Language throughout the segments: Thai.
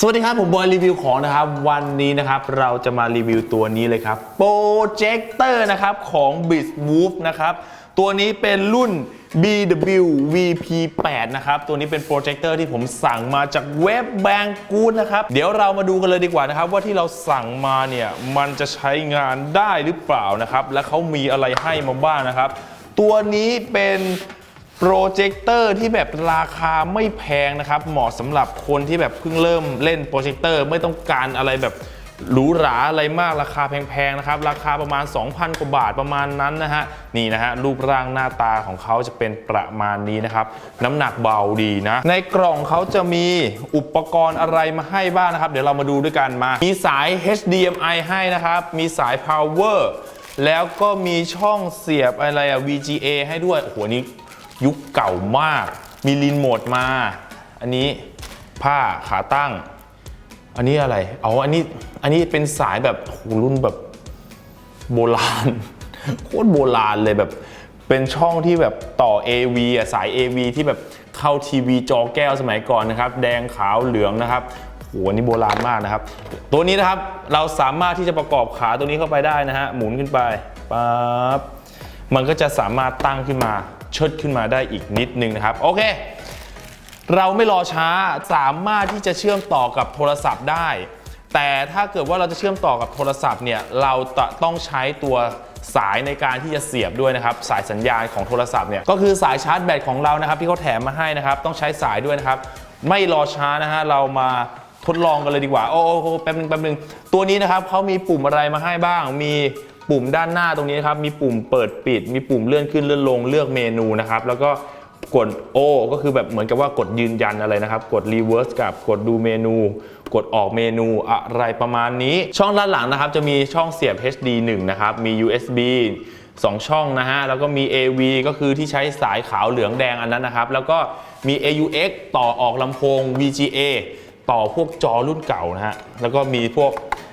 สวัสดีครับ ผมบอยรีวิวของนะครับ วันนี้นะครับเราจะมารีวิวตัวนี้เลยครับโปรเจคเตอร์นะครับของ b i z Move นะครับ ตัวนี้เป็นรุ่น BW VP8 นะครับ ตัวนี้เป็นโปรเจคเตอร์ที่ผมสั่งมาจากเว็บแบงกูดนะครับ เดี๋ยวเรามาดูกันเลยดีกว่านะครับ ว่าที่เราสั่งมาเนี่ย มันจะใช้งานได้หรือเปล่านะครับ และเขามีอะไรให้มาบ้างนะครับ ตัวนี้เป็น โปรเจคเตอร์ที่แบบราคาไม่แพงนะครับ เหมาะสำหรับคนที่แบบเพิ่งเริ่มเล่นโปรเจคเตอร์ไม่ต้องการอะไรแบบหรูหราอะไรมากราคาแพงๆนะครับ ราคาประมาณ 2,000 กว่าบาทประมาณนั้นนะฮะนี่นะฮะรูปร่างหน้าตาของเขาจะเป็นประมาณนี้นะครับ น้ำหนักเบาดีนะ ในกล่องเขาจะมีอุปกรณ์อะไรมาให้บ้างนะครับ เดี๋ยวเรามาดูด้วยกันมา มีสาย HDMI ให้นะครับ มีสาย power แล้วก็มีช่องเสียบอะไรอะ VGA ให้ด้วยโอ้โหอันนี้ ยุคเก่ามาก มีลีนโหมดมา อันนี้ผ้าขาตั้ง อันนี้อะไรเอาอันนี้อันนี้เป็นสายแบบโหรุ่นแบบโบราณโคตรโบราณเลยแบบเป็นช่องที่แบบต่อ AV อะสาย AV ที่แบบเข้าทีวีจอแก้วสมัยก่อนนะครับ แดงขาวเหลืองนะครับโหอันนี้โบราณมากนะครับ ตัวนี้นะครับเราสามารถที่จะประกอบขาตัวนี้เข้าไปได้นะฮะหมุนขึ้นไปปั๊บมันก็จะสามารถตั้งขึ้นมา ชิดขึ้นมาได้อีกนิดนึงนะครับ โอเค เราไม่รอช้าสามารถที่จะเชื่อมต่อกับโทรศัพท์ได้ แต่ถ้าเกิดว่าเราจะเชื่อมต่อกับโทรศัพท์เนี่ยเราจะต้องใช้ตัวสายในการที่จะเสียบด้วยนะครับ สายสัญญาณของโทรศัพท์เนี่ยก็คือสายชาร์จแบตของเรานะครับที่เขาแถมมาให้นะครับ ต้องใช้สายด้วยนะครับ ไม่รอช้านะฮะเรามาทดลองกันเลยดีกว่า โอ้โหแป๊บนึงแป๊บนึงตัวนี้นะครับเขามีปุ่มอะไรมาให้บ้างมี ปุ่มด้านหน้าตรงนี้นะครับมีปุ่มเปิดปิด มีปุ่มเลื่อนขึ้นเลื่อนลงเลือกเมนูนะครับแล้วก็กด O ก็คือแบบเหมือนกับว่ากดยืนยันอะไรนะครับ กด reverse กับกดดูเมนู กดออกเมนูอะไรประมาณนี้ ช่องด้านหลังนะครับ จะมีช่องเสียบ HD 1 นะครับ มี USB 2 ช่องนะฮะ แล้วก็มี AV ก็คือที่ใช้สายขาวเหลืองแดงอันนั้นนะครับ แล้วก็มี AUX ต่อออกลำโพง VGA ต่อพวกจอรุ่นเก่านะฮะ แล้วก็มีพวก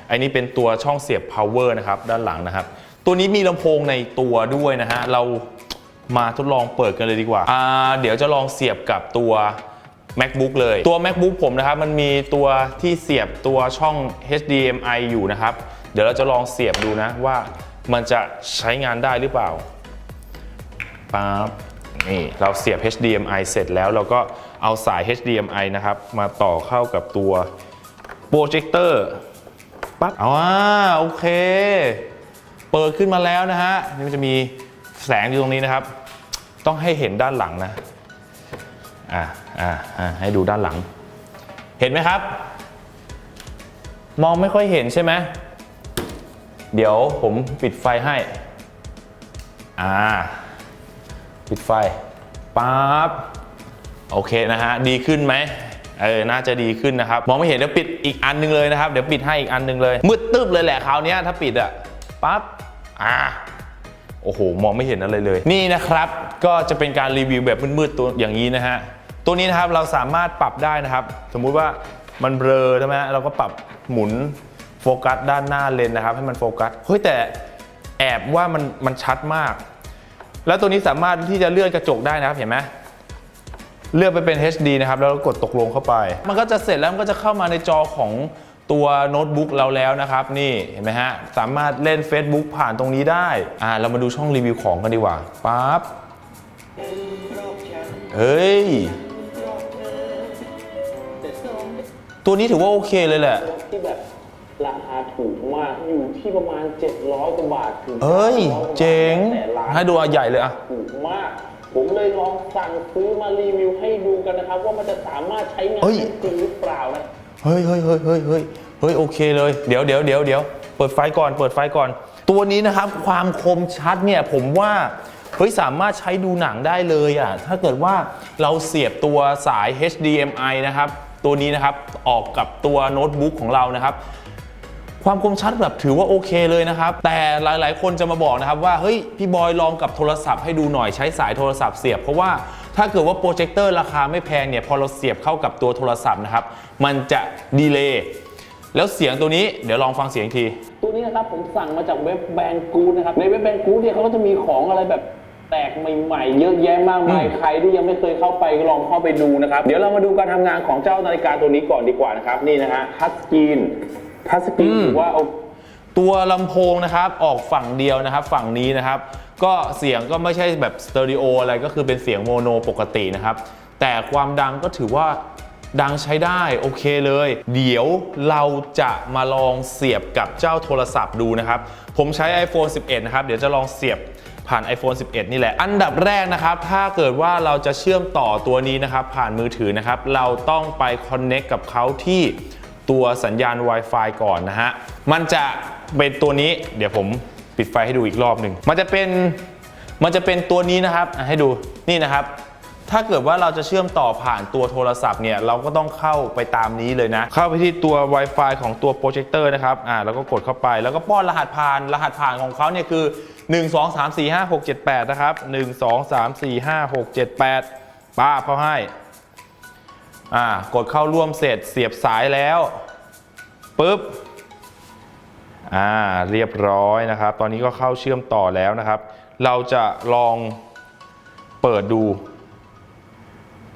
อ้นี่เป็นตัวช่องเสียบ power นะครับด้านหลังนะครับ ตัวนี้มีลำโพงในตัวด้วยนะฮะเรามาทดลองเปิดกันเลยดีกว่าอ่า เดี๋ยวจะลองเสียบกับตัว MacBook เลย ตัว MacBook ผมนะครับมันมีตัวที่เสียบตัวช่อง HDMI อยู่นะครับ เดี๋ยวเราจะลองเสียบดูนะว่ามันจะใช้งานได้หรือเปล่าปั๊บนี่เราเสียบ HDMI เสร็จแล้วเราก็เอาสาย HDMI นะครับ มาต่อเข้ากับตัวโปรเจคเตอร์ ปั๊บอาว่าโอเค เปิดขึ้นมาแล้วนะฮะนี่มันจะมีแสงอยู่ตรงนี้นะครับ ต้องให้เห็นด้านหลังนะอ่าอ่าอ่าให้ดูด้านหลัง เห็นไหมครับ มองไม่ค่อยเห็นใช่ไหมเดี๋ยวผมปิดไฟให้อ่าปิดไฟปั๊บโอเคนะฮะ ดีขึ้นไหม เออน่าจะดีขึ้นนะครับ มองไม่เห็นเดี๋ยวปิดอีกอันหนึงเลยนะครับ เดี๋ยวปิดให้อีกอันหนึงเลย มืดตึ๊บเลยแหละคราวนี้ถ้าปิดอะปั๊บอ่าโอ้โห มองไม่เห็นอะไรเลย นี่นะครับ ก็จะเป็นการรีวิวแบบมืดๆตัวอย่างนี้นะฮะ ตัวนี้นะครับเราสามารถปรับได้นะครับ สมมุติว่ามันเบลอใช่ไหมเราก็ปรับหมุนโฟกัสด้านหน้าเลนส์นะครับ ให้มันโฟกัส เฮ้ยแต่แอบว่ามันมันชัดมาก แล้วตัวนี้สามารถที่จะเลื่อนกระจกได้นะครับ เห็นไหม เลือกไปเป็น HD นะครับ แล้วก็กดตกลงเข้าไป มันก็จะเสร็จแล้วมันก็จะเข้ามาในจอของตัวโน้ตบุ๊กเราแล้วนะครับ นี่เห็นไหมฮะ สามารถเล่น Facebook ผ่านตรงนี้ได้ อ่า เรามาดูช่องรีวิวของกันดีกว่าปั๊บเฮ้ย ตัวนี้ถือว่าโอเคเลยแหละ ที่แบบราคาถูกมาก อยู่ที่ประมาณ 700กว่าบาทถึงเอ้ย900เจ๋งแต่ร้านให้ดูอันใหญ่เลยอะถูกมาก ผมเลยลองสั่งซื้อมารีวิวให้ดูกันนะครับ ว่ามันจะสามารถใช้งานเฮ้ยได้จริงหรือเปล่านะ เฮ้ยเฮ้ยเฮ้ยเฮ้ยเฮ้ยเฮ้ยโอเคเลย เดี๋ยวเดี๋ยวเดี๋ยวเดี๋ยวเปิดไฟก่อน เปิดไฟก่อน ตัวนี้นะครับ ความคมชัดเนี่ย ผมว่า เฮ้ย สามารถใช้ดูหนังได้เลยอะ ถ้าเกิดว่าเราเสียบตัวสาย HDMI นะครับ ตัวนี้นะครับ ออกกับตัวโน้ตบุ๊กของเรานะครับ ความคมชัดแบบถือว่าโอเคเลยนะครับ แต่หลายๆ คนจะมาบอกนะครับว่าเฮ้ยพี่บอยลองกับโทรศัพท์ให้ดูหน่อยใช้สายโทรศัพท์เสียบ เพราะว่าถ้าเกิดว่าโปรเจคเตอร์ราคาไม่แพงเนี่ยพอเราเสียบเข้ากับตัวโทรศัพท์นะครับมันจะดีเลย์แล้วเสียงตัวนี้เดี๋ยวลองฟังเสียงอีกที ตัวนี้นะครับผมสั่งมาจากเว็บแบงกูดนะครับในเว็บแบงกูดเนี่ยเขาก็จะมีของอะไรแบบแตกใหม่ๆ เยอะแยะมากมายอืมใครที่ยังไม่เคยเข้าไปลองเข้าไปดูนะครับ เดี๋ยวเรามาดูการทำงานของเจ้านาฬิกาตัวนี้ก่อนดีกว่านะครับ นี่นะฮะทัชสกรีน ทัชสกรีนถือว่าเอา ตัวลำโพงนะครับออกฝั่งเดียวนะครับ ฝั่งนี้นะครับ ก็เสียงก็ไม่ใช่แบบสเตอริโออะไรก็คือเป็นเสียงโมโนปกตินะครับ แต่ความดังก็ถือว่าดังใช้ได้โอเคเลย เดี๋ยวเราจะมาลองเสียบกับเจ้าโทรศัพท์ดูนะครับ ผมใช้ iPhone 11 นะครับ เดี๋ยวจะลองเสียบผ่าน iPhone 11 นี่แหละ อันดับแรกนะครับ ถ้าเกิดว่าเราจะเชื่อมต่อตัวนี้นะครับ ผ่านมือถือนะครับ เราต้องไป Connect กับเขาที่ ตัวสัญญาณ Wi-Fi ก่อนนะฮะ มันจะเป็นตัวนี้ เดี๋ยวผมปิดไฟให้ดูอีกรอบหนึ่ง มันจะเป็น มันจะเป็นตัวนี้นะครับ ให้ดู นี่นะครับ ถ้าเกิดว่าเราจะเชื่อมต่อผ่านตัวโทรศัพท์เนี่ย เราก็ต้องเข้าไปตามนี้เลยนะ เข้าไปที่ตัว Wi-Fi ของตัวโปรเจคเตอร์นะครับ อ่า แล้วก็กดเข้าไป แล้วก็ป้อนรหัสผ่าน รหัสผ่านของเขาเนี่ยคือ 1 2 3 4 5 6 7 8 นะครับ 1 2 3 4 5 6 7 8ป้าบเขาให้ อ่ากดเข้าร่วมเสร็จเสียบสายแล้วปุ๊บอ่าเรียบร้อยนะครับ ตอนนี้ก็เข้าเชื่อมต่อแล้วนะครับ เราจะลองเปิดดู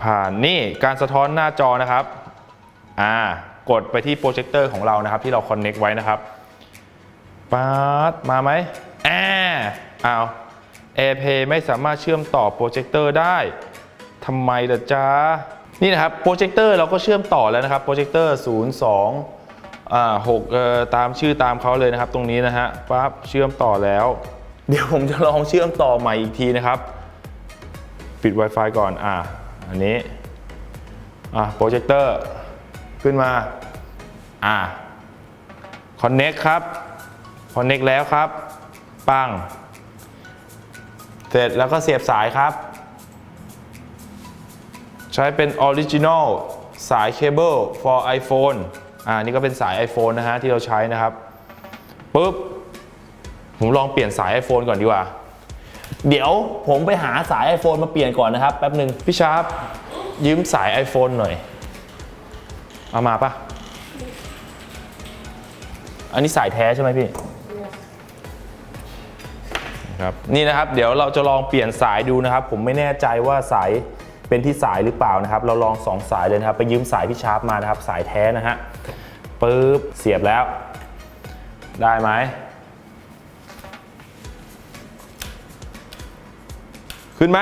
ผ่านนี่การสะท้อนหน้าจอนะครับอ่ากดไปที่โปรเจคเตอร์ของเรานะครับ ที่เราคอนเน็กไว้นะครับป๊าดมาไหมแออ้าว AirPlay ไม่สามารถเชื่อมต่อโปรเจคเตอร์ได้ทำไมล่ะจ๊ะ นี่นะครับโปรเจคเตอร์เราก็เชื่อมต่อแล้วนะครับโปรเจคเตอร์02อ่า6เอ่อตามชื่อตามเขาเลยนะครับ ตรงนี้นะฮะปั๊บเชื่อมต่อแล้ว เดี๋ยวผมจะลองเชื่อมต่อใหม่อีกทีนะครับ ปิด Wi-Fi ก่อนอ่าอันนี้อ่าโปรเจคเตอร์ขึ้นมาอ่าคอนเน็กครับคอนเน็กแล้วครับ ปัง เสร็จแล้วก็เสียบสายครับ ช้เป็นออริจิน l ลสายเคเบิล for iPhone อ่านี่ก็เป็นสาย iPhone นะฮะที่เราใช้นะครับปุ๊บผมลองเปลี่ยนสาย iPhone ก่อนดีกว่า เดี๋ยวผมไปหาสาย iPhone มาเปลี่ยนก่อนนะครับ แป๊บหนึ่งพี่ชาร์ปยืมสาย iPhone หน่อย เอามาปะอันนี้สายแท้ใช่ไหมพี่ครับนี่นะครับ เดี๋ยวเราจะลองเปลี่ยนสายดูนะครับ ผมไม่แน่ใจว่าสาย เป็นที่สายหรือเปล่านะครับ เราลองสองสายเลยนะครับ ไปยืมสายพี่ชาร์ปมานะครับ สายแท้นะฮะปึ๊บเสียบแล้ว ได้ไหมขึ้นไหม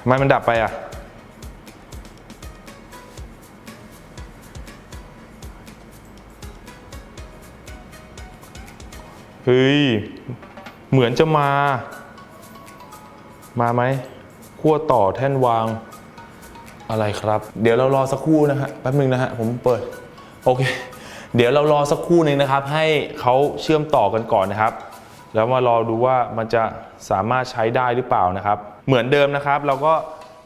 ทำไมมันดับไปอะเฮ้ย เหมือนจะมา มาไหม ขั้วต่อแท่นวางอะไรครับ เดี๋ยวเรารอสักครู่นะฮะแป๊บนึงนะฮะผมเปิดโอเค เดี๋ยวเรารอสักครู่หนึ่งนะครับ ให้เขาเชื่อมต่อกันก่อนนะครับ แล้วมารอดูว่ามันจะสามารถใช้ได้หรือเปล่านะครับ เหมือนเดิมนะครับ เราก็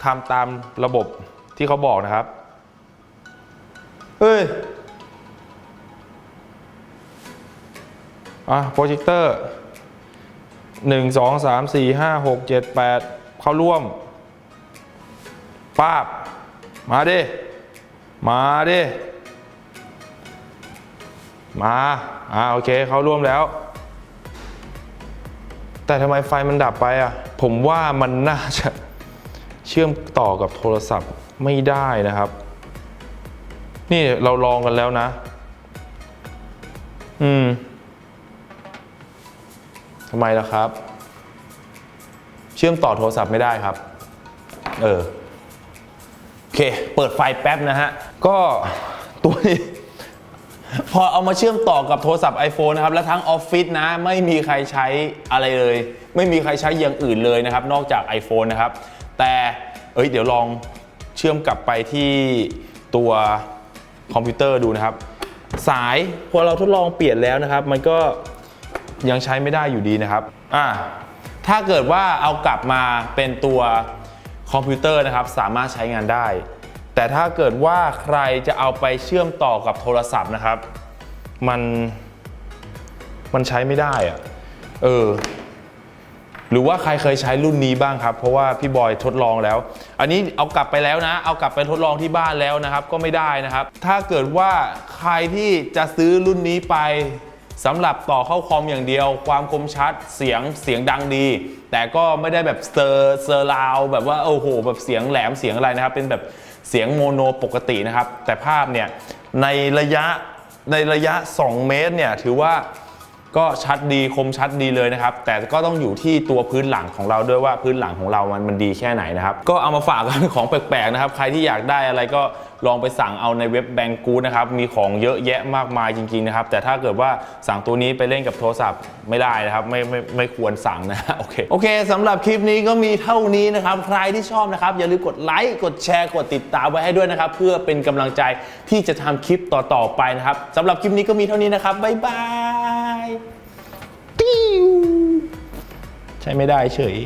ทำตามระบบที่เขาบอกนะครับเฮ้ยอะโปรเจคเตอร์หนึ่งสองสามสี่ห้าหกเจ็ดแปดเข้าร่วม ปาบ มาดิ มาดิ มา อ่าโอเคเขาร่วมแล้ว แต่ทำไมไฟมันดับไปอะ ผมว่ามันน่าจะเชื่อมต่อกับโทรศัพท์ไม่ได้นะครับ นี่เราลองกันแล้วนะ อืมทำไมล่ะครับ เชื่อมต่อโทรศัพท์ไม่ได้ครับ เออ เค เปิดไฟแป๊บนะฮะ ก็ตัวนี้พอเอามาเชื่อมต่อกับโทรศัพท์ iPhone นะครับ และทั้งออฟฟิศนะ ไม่มีใครใช้อะไรเลย ไม่มีใครใช้อย่างอื่นเลยนะครับ นอกจาก iPhone นะครับ แต่เอ้ยเดี๋ยวลองเชื่อมกลับไปที่ตัวคอมพิวเตอร์ดูนะครับ สายพอเราทดลองเปลี่ยนแล้วนะครับ มันก็ยังใช้ไม่ได้อยู่ดีนะครับอ่าถ้าเกิดว่าเอากลับมาเป็นตัว คอมพิวเตอร์นะครับสามารถใช้งานได้ แต่ถ้าเกิดว่าใครจะเอาไปเชื่อมต่อกับโทรศัพท์นะครับ มันมันใช้ไม่ได้อะเออหรือว่าใครเคยใช้รุ่นนี้บ้างครับ เพราะว่าพี่บอยทดลองแล้ว อันนี้เอากลับไปแล้วนะ เอากลับไปทดลองที่บ้านแล้วนะครับ ก็ไม่ได้นะครับ ถ้าเกิดว่าใครที่จะซื้อรุ่นนี้ไป สำหรับต่อเข้าคอมอย่างเดียว ความคมชัดเสียงเสียงดังดี แต่ก็ไม่ได้แบบเซอร์เซอร์ราวแบบว่าโอ้โหแบบเสียงแหลมเสียงอะไรนะครับ เป็นแบบเสียงโมโนปกตินะครับ แต่ภาพเนี่ยในระยะในระยะ 2 เมตรเนี่ยถือว่าก็ชัดดีคมชัดดีเลยนะครับ แต่ก็ต้องอยู่ที่ตัวพื้นหลังของเราด้วยว่าพื้นหลังของเรามันมันดีแค่ไหนนะครับ ก็เอามาฝากกันของแปลกๆนะครับ ใครที่อยากได้อะไรก็ลองไปสั่งเอาในเว็บแบงกูนะครับมีของเยอะแยะมากมายจริงๆนะครับแต่ถ้าเกิดว่าสั่งตัวนี้ไปเล่นกับโทรศัพท์ไม่ได้นะครับไม่ไม่ไม่ควรสั่งนะโอเคโอเคสำหรับคลิปนี้ก็มีเท่านี้นะครับใครที่ชอบนะครับอย่าลืมกดไลค์กดแชร์กดติดตามไว้ให้ด้วยนะครับ เพื่อเป็นกำลังใจที่จะทำคลิปต่อๆไปนะครับสำหรับคลิปนี้ก็มีเท่านี้นะครับบ๊ายบายปิ้วใช้ไม่ได้เฉย